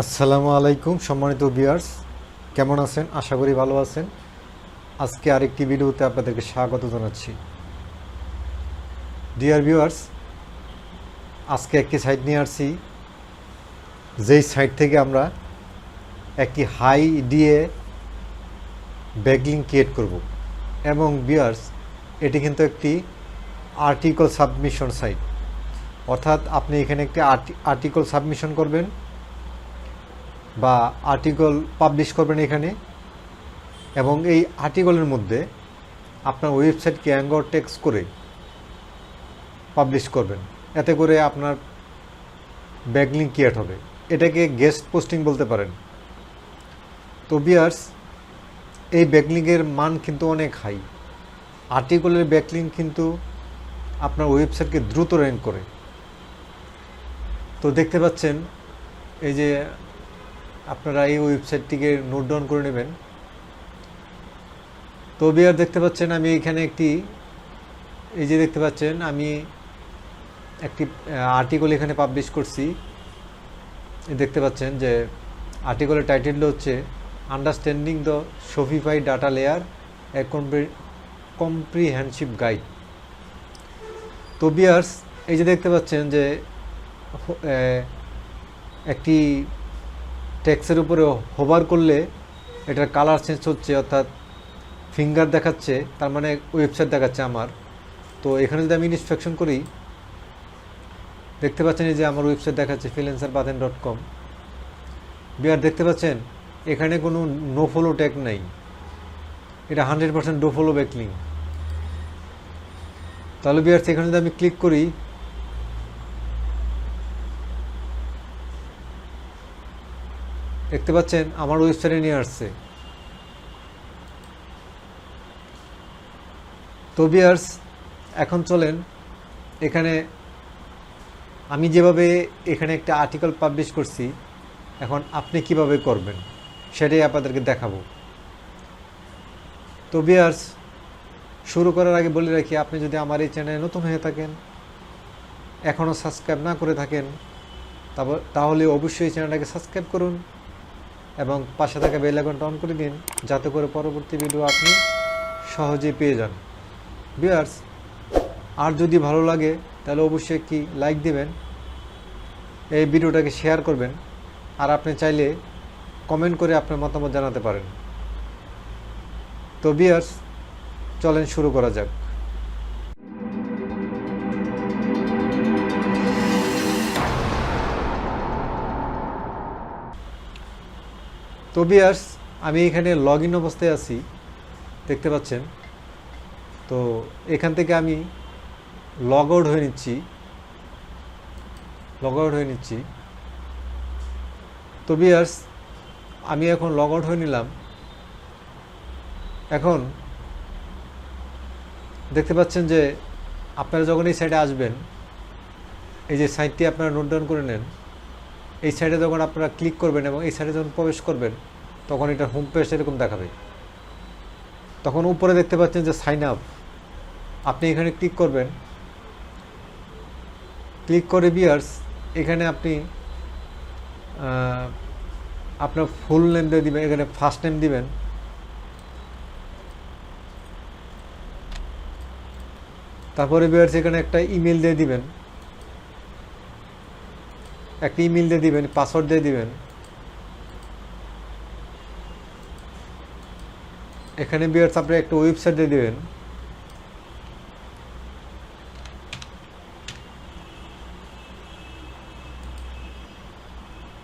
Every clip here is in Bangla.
আসসালামু আলাইকুম, সম্মানিত ভিউয়ার্স কেমন আছেন? আশা করি ভালো আছেন। আজকে আরেকটি ভিডিওতে আপনাদেরকে স্বাগত জানাচ্ছি। ডিয়ার ভিউয়ার্স আজকে একটি সাইট নিয়ে আসছি। যেই সাইট থেকে আমরা একটি হাই দিয়ে ব্যাগলিং ক্রিয়েট করব। এবং ভিউয়ার্স এটি কিন্তু একটি আর্টিকল সাবমিশন সাইট অর্থাৎ আপনি এখানে একটি আর্টিকল সাবমিশন করবেন। বা আর্টিকল পাবলিশ করবেন এখানে, এবং এই আর্টিকলের মধ্যে আপনার ওয়েবসাইটকে অ্যাঙ্গর টেক্স করে পাবলিশ করবেন। এতে করে আপনার ব্যাকলিং ক্রিয়েট হবে। এটাকে গেস্ট পোস্টিং বলতে পারেন। তো বিয়ার্স এই ব্যাকলিংয়ের মান কিন্তু অনেক হাই আর্টিকলের ব্যাকলিং কিন্তু আপনার ওয়েবসাইটকে দ্রুত র্যাঙ্ক করে। তো দেখতে পাচ্ছেন, এই যে আপনারা এই ওয়েবসাইটটিকে নোট ডাউন করে নেবেন। তো বিয়ার দেখতে পাচ্ছেন, আমি এখানে একটি, এই যে দেখতে পাচ্ছেন, আমি একটি আর্টিকেল এখানে পাবলিশ করছি। দেখতে পাচ্ছেন যে আর্টিকেলের টাইটেলটা হচ্ছে understanding the Shopify data layer a comprehensive guide তো বিয়ার্স এই যে দেখতে পাচ্ছেন যে একটি টেক্সের উপরে হোভার করলে এটার কালার চেঞ্জ হচ্ছে, অর্থাৎ ফিঙ্গার দেখাচ্ছে, তার মানে ওয়েবসাইট দেখাচ্ছে আমার। তো এখানে যদি আমি ইনস্পেকশন করি, দেখতে পাচ্ছেন যে আমার ওয়েবসাইট দেখাচ্ছে ফিলেন্সার বাথেন ডট কম বিয়ার দেখতে পাচ্ছেন, এখানে কোনো নো ফলো ট্যাগ নাই। এটা hundred percent do follow backlink তাহলে বিয়ার এখানে যদি আমি ক্লিক করি দেখতে পাচ্ছেন, আমার ওয়েবসাইটে নিয়ে আসছে। তো বিয়ার্স এখন চলেন, এখানে আমি যেভাবে এখানে একটা আর্টিকেল পাবলিশ করছি, এখন আপনি কীভাবে করবেন, সেটাই আপনাদেরকে দেখাবো। তো বিয়ার্স শুরু করার আগে বলে রাখি, আপনি যদি আমার এই চ্যানেলে নতুন হয়ে থাকেন এখনও সাবস্ক্রাইব না করে থাকেন তারপর তাহলে অবশ্যই চ্যানেলটাকে সাবস্ক্রাইব করুন। এবং পাশে থাকা বেল আইকনটা অন করে দিন, যাতে করে পরবর্তী ভিডিও আপনি সহজেই পেয়ে যান। বিয়ার্স আর যদি ভালো লাগে, তাহলে অবশ্যই একটি লাইক দিবেন, এই ভিডিওটাকে শেয়ার করবেন, আর আপনি চাইলে কমেন্ট করে আপনার মতামত জানাতে পারেন। তো বিয়ার্স চলেন শুরু করা যাক। তো বিয়ার্স আমি এখানে লগ ইন অবস্থায় আছি। দেখতে পাচ্ছেন। তো এখান থেকে আমি লগ আউট হয়ে নিচ্ছি। লগ আউট হয়ে নিচ্ছি। তো বিয়ার্স আমি এখন লগ আউট হয়ে নিলাম। এখন দেখতে পাচ্ছেন যে আপনারা যখন এই সাইডে আসবেন, এই যে সাইটটি আপনারা নোট ডাউন করে নেন এই সাইডে যখন আপনারা ক্লিক করবেন এবং এই সাইডে যখন প্রবেশ করবেন, তখন এটার হোম পেজ এরকম দেখাবে। তখন উপরে দেখতে পাচ্ছেন যে সাইন আপ আপনি এখানে ক্লিক করবেন। ক্লিক করে বিয়ার্স এখানে আপনি আপনার ফুল নেম দিয়ে দিবেন, এখানে ফার্স্ট নেম দিবেন। তারপরে বিয়ার্স এখানে একটা ইমেল দিয়ে দিবেন। একটা ইমেল দিয়ে দিবেন পাসওয়ার্ড দিয়ে দিবেন। এখানে বিয়ার্স আপনি একটা ওয়েবসাইট দিয়ে দেবেন।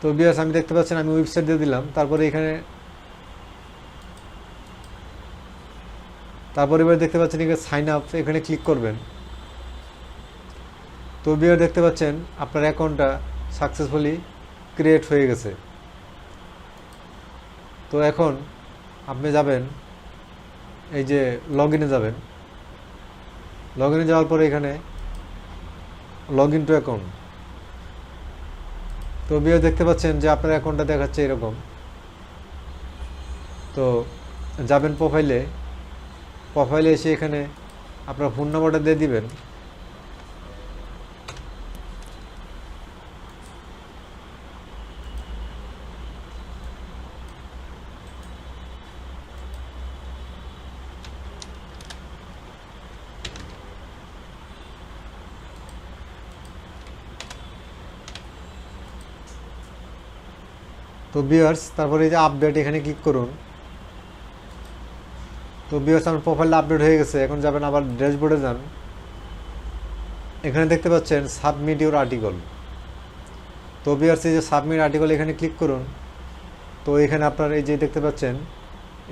তো বিয়ার্স আমি দেখতে পাচ্ছেন, আমি ওয়েবসাইট দিয়ে দিলাম। তারপরে এখানে তারপরে এবার দেখতে পাচ্ছেন, এখানে সাইন আপ এখানে ক্লিক করবেন। তো বিয়ার দেখতে পাচ্ছেন, আপনার অ্যাকাউন্টটা সাকসেসফুলি ক্রিয়েট হয়ে গেছে। তো এখন আপনি যাবেন, এই যে লগ ইনে যাবেন। লগ ইনে যাওয়ার পরে এখানে লগ ইন টু অ্যাকাউন্ট তো বিয়ে দেখতে পাচ্ছেন যে আপনার অ্যাকাউন্টটা দেখাচ্ছে এরকম। তো যাবেন প্রোফাইলে প্রোফাইলে এসে এখানে আপনার ফোন নাম্বারটা দিয়ে দিবেন। তো বিয়ার্স তারপরে এই যে আপডেট এখানে ক্লিক করুন। তো বিয়ার্স আমার প্রোফাইলটা আপডেট হয়ে গেছে, এখন যাবেন আবার ড্যাশবোর্ডে যান। এখানে দেখতে পাচ্ছেন সাবমিট ইউর আর্টিকল তো বিয়ার্স এই যে সাবমিট আর্টিকল এখানে ক্লিক করুন। তো এখানে আপনার এই যে দেখতে পাচ্ছেন,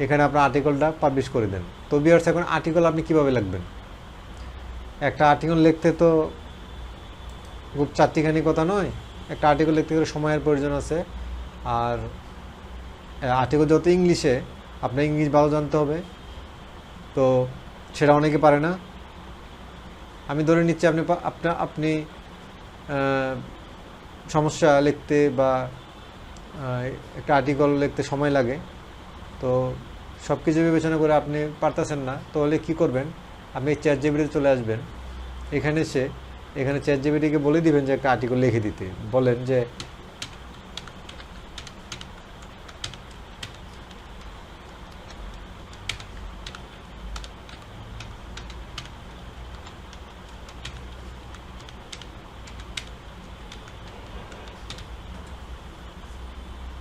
এখানে আপনার আর্টিকেলটা পাবলিশ করে দেন। তো বিয়ার্স এখন আর্টিকেল আপনি কীভাবে লিখবেন? একটা আর্টিকেল লিখতে তো খুব চারটিখানি কথা নয়, একটা আর্টিকেল লিখতে গেলে সময়ের প্রয়োজন আছে। আর আর্টিকেল যত ইংলিশে আপনার ইংলিশ ভালো জানতে হবে, তো সেটা অনেকে পারে না। আমি ধরে নিচ্ছি আপনি পা- আপনা সমস্যা লিখতে বা একটা আর্টিকেল লিখতে সময় লাগে, তো সব কিছু বিবেচনা করে আপনি পারতেছেন না, তাহলে কী করবেন? আপনি চ্যাট জিবিটিতে চলে আসবেন। এখানে এসে, এখানে চ্যাট জিবিটিকে বলে দিবেন যে একটা আর্টিকেল লিখে দিতে। বলেন যে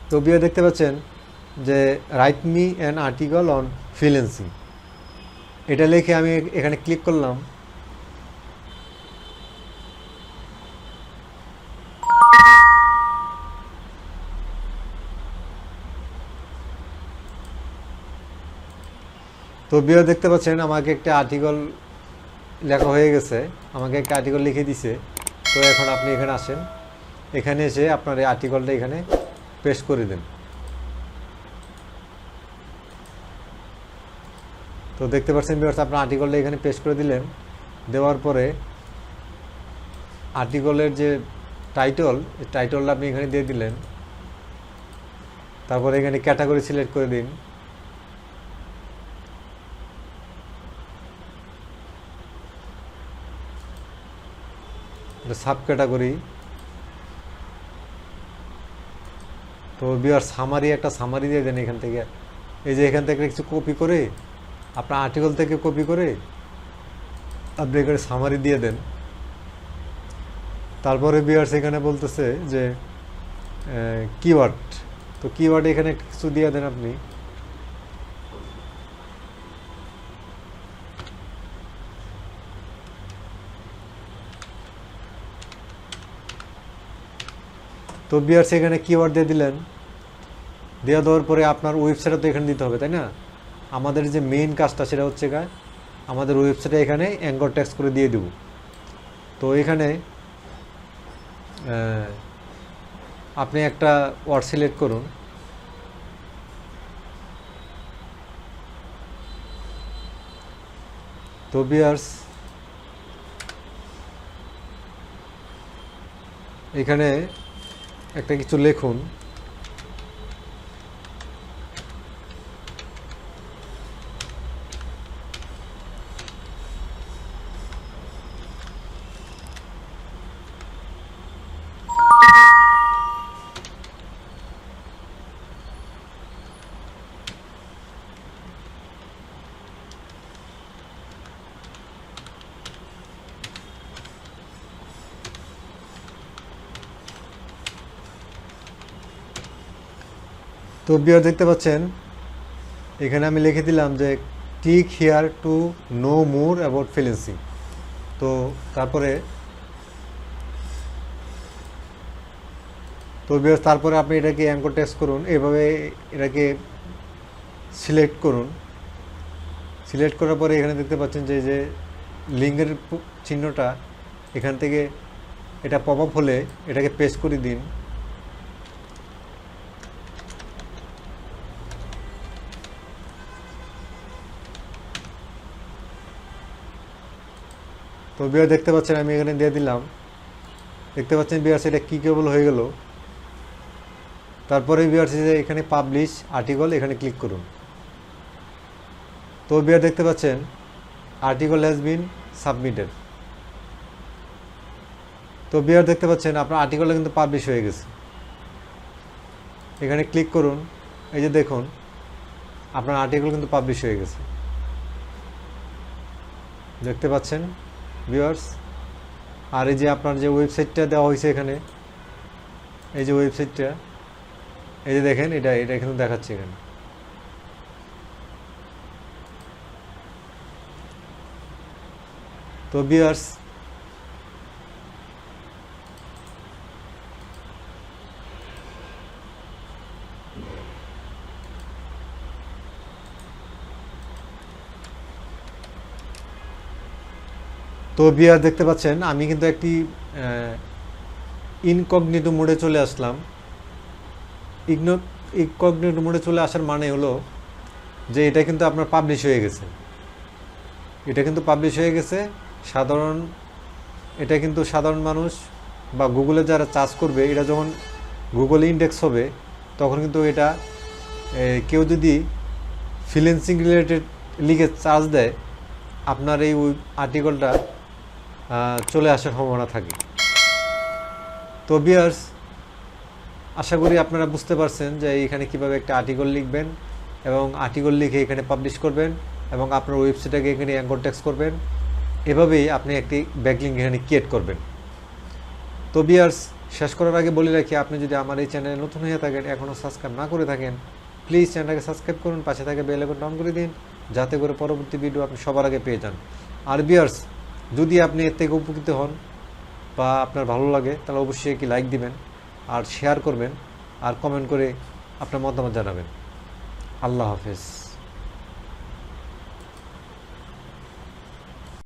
তো বিয়ে দেখতে পাচ্ছেন যে write me an article on freelancing এটা লিখে আমি এখানে ক্লিক করলাম। তো বিয়ে দেখতে পাচ্ছেন আমাকে একটা আর্টিকল লেখা হয়ে গেছে। আমাকে একটা আর্টিকল লিখে দিছে। তো এখন আপনি এখানে আসেন। এখানে এসে আপনার এই আর্টিকলটা এখানে পেস্ট করে দেন। তো দেখতে পাচ্ছেন বিয়ার্স আপনার আর্টিকলটা এখানে পেস্ট করে দিলেন। দেওয়ার পরে আর্টিকলের যে টাইটল টাইটলটা আপনি এখানে দিয়ে দিলেন। তারপরে এখানে ক্যাটাগরি সিলেক্ট করে দিন। সাব ক্যাটাগরি তো বিয়ার সামারি একটা সামারি দিয়ে দেন এখান থেকে। এই যে এখান থেকে কিছু কপি করে, আপনার আর্টিকেল থেকে কপি করে আপনি এখানে সামারি দিয়ে দেন। তারপরে বিয়ার্স এখানে বলতেছে যে কিওয়ার্ড তো কিওয়ার্ড এখানে কিছু দিয়ে দেন আপনি। তো বিয়ার্স এখানে কিওয়ার্ড দিয়ে দিলেন। দেওয়া দেওয়ার পরে আপনার ওয়েবসাইটে তো এখানে দিতে হবে, তাই না? আমাদের যে মেইন কাজটা সেটা হচ্ছে গা, আমাদের ওয়েবসাইটে এখানে অ্যাঙ্কর ট্যাক্স করে দিয়ে দেব। তো এখানে আপনি একটা ওয়ার্ড সিলেক্ট করুন। তো বিয়ার্স এখানে একটা কিছু লিখুন। তো বিয়ার দেখতে পাচ্ছেন, এখানে আমি লিখে দিলাম যে click here to know more about freelancing তো তারপরে, তো বিয়ার তারপরে আপনি এটাকে অ্যাঙ্কর টেস্ট করুন, এভাবে এটাকে সিলেক্ট করুন। সিলেক্ট করার পরে এখানে দেখতে পাচ্ছেন যে যে লিঙ্গের চিহ্নটা, এখান থেকে এটা পপ আপ হলে এটাকে পেস্ট করে দিন। তো বিয়ার দেখতে পাচ্ছেন, আমি এখানে দিয়ে দিলাম। দেখতে পাচ্ছেন বিয়ার সেটা কী কেবল হয়ে গেল। তারপরে বিয়ার যে এখানে পাবলিশ আর্টিকল এখানে ক্লিক করুন। তো বিয়ার দেখতে পাচ্ছেন আর্টিকল হ্যাজ বিন সাবমিটেড তো বিয়ার দেখতে পাচ্ছেন, আপনার আর্টিকেলটা কিন্তু পাবলিশ হয়ে গেছে। এখানে ক্লিক করুন, এই যে দেখুন, আপনার আর্টিকেল কিন্তু পাবলিশ হয়ে গেছে। দেখতে পাচ্ছেন ভিউয়ার্স, আর এই যে আপনার যে ওয়েবসাইটটা দেওয়া হয়েছে এখানে, এই যে ওয়েবসাইটটা, এই যে দেখেন, এটা এটা এখানে দেখাচ্ছে এখানে। তো বিয়ার্স তো বিয়ার দেখতে পাচ্ছেন, আমি কিন্তু একটি ইনকগনিটো মোডে চলে আসলাম। ইগনো ইনকগনিটো মোডে চলে আসার মানে হলো যে এটা কিন্তু আপনার পাবলিশ হয়ে গেছে। এটা কিন্তু পাবলিশ হয়ে গেছে, সাধারণ, এটা কিন্তু সাধারণ মানুষ বা গুগলে যারা চার্জ করবে এটা যখন গুগলে ইন্ডেক্স হবে, তখন কিন্তু এটা কেউ যদি ফিলেন্সিং রিলেটেড লিখে চার্জ দেয়, আপনার এই আর্টিকেলটা চলে আসার সম্ভাবনা থাকে। তো বিয়ার্স আশা করি আপনারা বুঝতে পারছেন যে এখানে কীভাবে একটা আর্টিকেল লিখবেন এবং আর্টিকেল লিখে এখানে পাবলিশ করবেন এবং আপনার ওয়েবসাইটটাকে এখানে অ্যাঙ্কর ট্যাক্স করবেন। এভাবেই আপনি একটি ব্যাকলিং এখানে ক্রিয়েট করবেন। তো বিয়ার্স শেষ করার আগে বলে রাখি, আপনি যদি আমার এই চ্যানেলে নতুন হয়ে থাকেন এখনও সাবস্ক্রাইব না করে থাকেন প্লিজ চ্যানেলটাকে সাবস্ক্রাইব করুন, পাশে থাকে বেল আইকন অন করে দিন, যাতে করে পরবর্তী ভিডিও আপনি সবার আগে পেয়ে যান। আর বিয়ার্স যদি আপনি এর থেকে উপকৃত হন বা আপনার ভালো লাগে, তাহলে অবশ্যই একটি লাইক দিবেন আর শেয়ার করবেন আর কমেন্ট করে আপনার মতামত জানাবেন। আল্লাহ হাফেজ।